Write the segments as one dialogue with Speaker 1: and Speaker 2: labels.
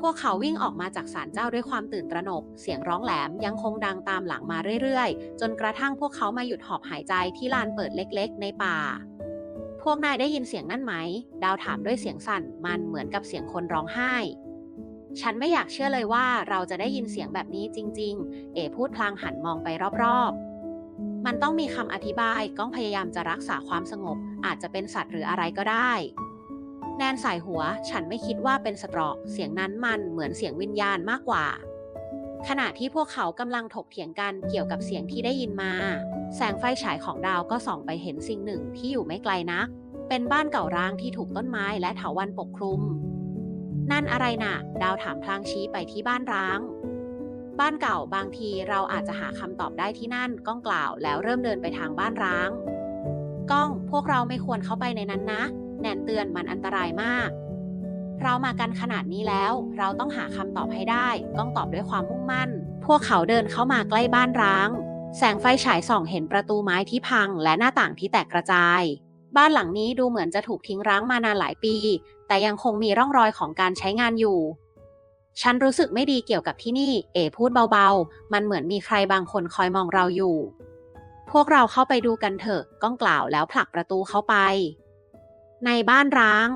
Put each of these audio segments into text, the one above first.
Speaker 1: พวกเขาวิ่งออกมาจากศาลเจ้าด้วยความตื่นตระหนก เสียงร้องแหลมยังคงดังตามหลังมาเรื่อยๆ จนกระทั่งพวกเขามาหยุดหอบหายใจที่ลานเปิดเล็กๆ ในป่า พวกนายได้ยินเสียงนั่นไหม ดาวถามด้วยเสียงสั่น มันเหมือนกับเสียงคนร้องไห้ ฉันไม่อยากเชื่อเลยว่าเราจะได้ยินเสียงแบบนี้จริง ๆ เอพูดพลางหันมองไปรอบๆ มันต้องมีคำอธิบายก้องพยายามจะรักษาความสงบ อาจจะเป็นสัตว์หรืออะไรก็ได้ แนนสายหัว ฉันไม่คิดว่าเป็นสตรอก เสียงนั้นมันเหมือนเสียงวิญญาณมากกว่า ขณะที่พวกเขากำลังถกเถียงกันเกี่ยวกับเสียงที่ได้ยินมา แสงไฟฉายของดาวก็ส่องไปเห็นสิ่งหนึ่งที่อยู่ไม่ไกลนัก เป็นบ้านเก่าร้างที่ถูกต้นไม้และเถาวัลย์ปกคลุม นั่นอะไรน่ะ ดาวถามพลางชี้ไปที่บ้านร้าง บ้านเก่าบางทีเราอาจจะหาคำตอบได้ที่นั่นก้องกล่าวแล้วเริ่มเดินไปทางบ้านร้าง ก้อง พวกเราไม่ควรเข้าไปในนั้นนะ แนนเตือนมันอันตรายมาก เรามากันขนาดนี้แล้ว เราต้องหาคำตอบให้ได้ ก้องตอบด้วยความมุ่งมั่น พวกเขาเดินเข้ามาใกล้บ้านร้าง แสงไฟฉายส่องเห็นประตูไม้ที่พังและหน้าต่างที่แตกกระจาย บ้านหลังนี้ดูเหมือนจะถูกทิ้งร้างมานานหลายปี แต่ยังคงมีร่องรอยของการใช้งานอยู่ ฉันรู้สึกไม่ดีเกี่ยวกับที่นี่ เอพูดเบาๆ มันเหมือนมีใครบางคนคอยมองเราอยู่ พวกเราเข้าไปดูกันเถอะ ก้องกล่าวแล้วผลักประตูเข้าไป ในบ้านร้าง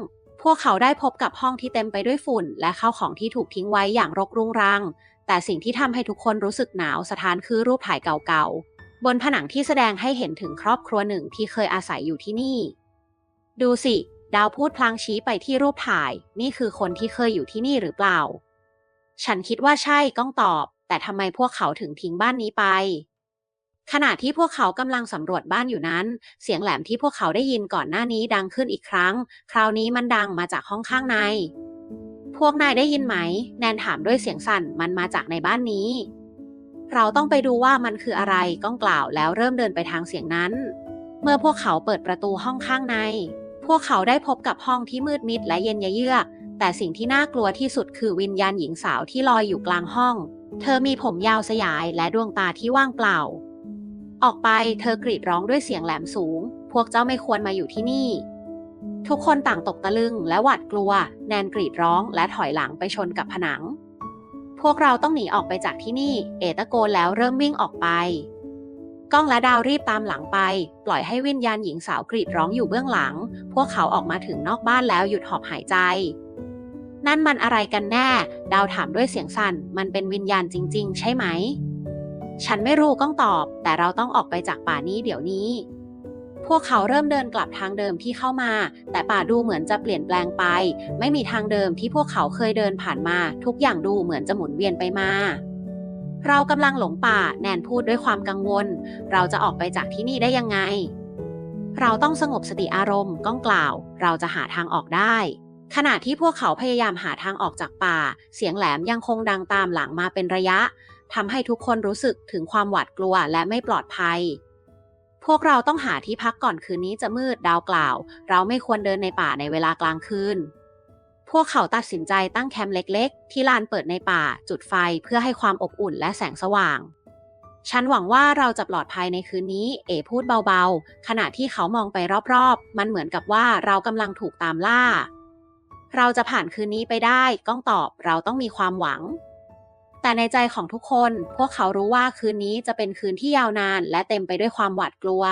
Speaker 1: พวกเขาได้พบกับห้องที่เต็มไปด้วยฝุ่น และข้าวของที่ถูกทิ้งไว้อย่างรกรุงรัง แต่สิ่งที่ทำให้ทุกคนรู้สึกหนาวสถานคือรูปถ่ายเก่าๆ บนผนังที่แสดงให้เห็นถึงครอบครัวหนึ่งที่เคยอาศัยอยู่ที่นี่ ดูสิ ดาวพูดพลางชี้ไปที่รูปถ่าย นี่คือคนที่เคยอยู่ที่นี่หรือเปล่า ฉันคิดว่าใช่ก้องตอบ แต่ทำไมพวกเขาถึงทิ้งบ้านนี้ไป ขณะที่พวกเขากำลังสำรวจบ้านอยู่นั้น เสียงแหลมที่พวกเขาได้ยินก่อนหน้านี้ดังขึ้นอีกครั้ง คราวนี้มันดังมาจากห้องข้างใน พวกนายได้ยินไหม แนนถามด้วยเสียงสั่นมันมาจากในบ้านนี้ เราต้องไปดูว่ามันคืออะไรก้องกล่าวแล้วเริ่มเดินไปทางเสียงนั้น เมื่อพวกเขาเปิดประตูห้องข้างใน พวกเขาได้พบกับห้องที่มืดมิดและเย็นเยือก แต่สิ่งที่น่ากลัวที่สุดคือวิญญาณหญิงสาวที่ลอยอยู่กลางห้อง เธอมีผมยาวสยายและดวงตาที่ว่างเปล่า ออกไปเธอกรีดร้องด้วยเสียงแหลมสูง พวกเจ้าไม่ควรมาอยู่ที่นี่ ทุกคนต่างตกตะลึงและหวาดกลัว แนนกรีดร้องและถอยหลังไปชนกับผนัง พวกเราต้องหนีออกไปจากที่นี่ เอตะโกนแล้วเริ่มวิ่งออกไป ก้องและดาวรีบตามหลังไป ปล่อยให้วิญญาณหญิงสาวกรีดร้องอยู่เบื้องหลัง พวกเขาออกมาถึงนอกบ้านแล้วหยุดหอบหายใจ นั่นมันอะไรกันแน่ ดาวถามด้วยเสียงสั่น มันเป็นวิญญาณจริง ๆ ใช่ไหม ฉันไม่รู้ก้องตอบ แต่เราต้องออกไปจากป่านี้เดี๋ยวนี้ พวกเขาเริ่มเดินกลับทางเดิมที่เข้ามา แต่ป่าดูเหมือนจะเปลี่ยนแปลงไป ไม่มีทางเดิมที่พวกเขาเคยเดินผ่านมา ทุกอย่างดูเหมือนจะหมุนเวียนไปมา เรากำลังหลงป่า แนนพูดด้วยความกังวล เราจะออกไปจากที่นี่ได้ยังไง เราต้องสงบสติอารมณ์ ก้องกล่าว เราจะหาทางออกได้ ขณะที่พวกเขาพยายามหาทางออกจากป่า เสียงแหลมยังคงดังตามหลังมาเป็นระยะทำให้ทุกคนรู้สึกถึงความหวาดกลัวและไม่ปลอดภัย พวกเราต้องหาที่พักก่อนคืนนี้จะมืดดาวกล่าว เราไม่ควรเดินในป่าในเวลากลางคืน พวกเขาตัดสินใจตั้งแคมป์เล็กๆ ที่ลานเปิดในป่าจุดไฟเพื่อให้ความอบอุ่นและแสงสว่าง ฉันหวังว่าเราจะปลอดภัยในคืนนี้ เอพูดเบาๆ ขณะที่เขามองไปรอบๆ มันเหมือนกับว่าเรากำลังถูกตามล่า เราจะผ่านคืนนี้ไปได้ก้องตอบเราต้องมีความหวัง แต่ในใจของทุกคนพวกเขารู้ว่าคืนนี้จะเป็นคืนที่ยาวนาน และเต็มไปด้วยความหวาดกลัว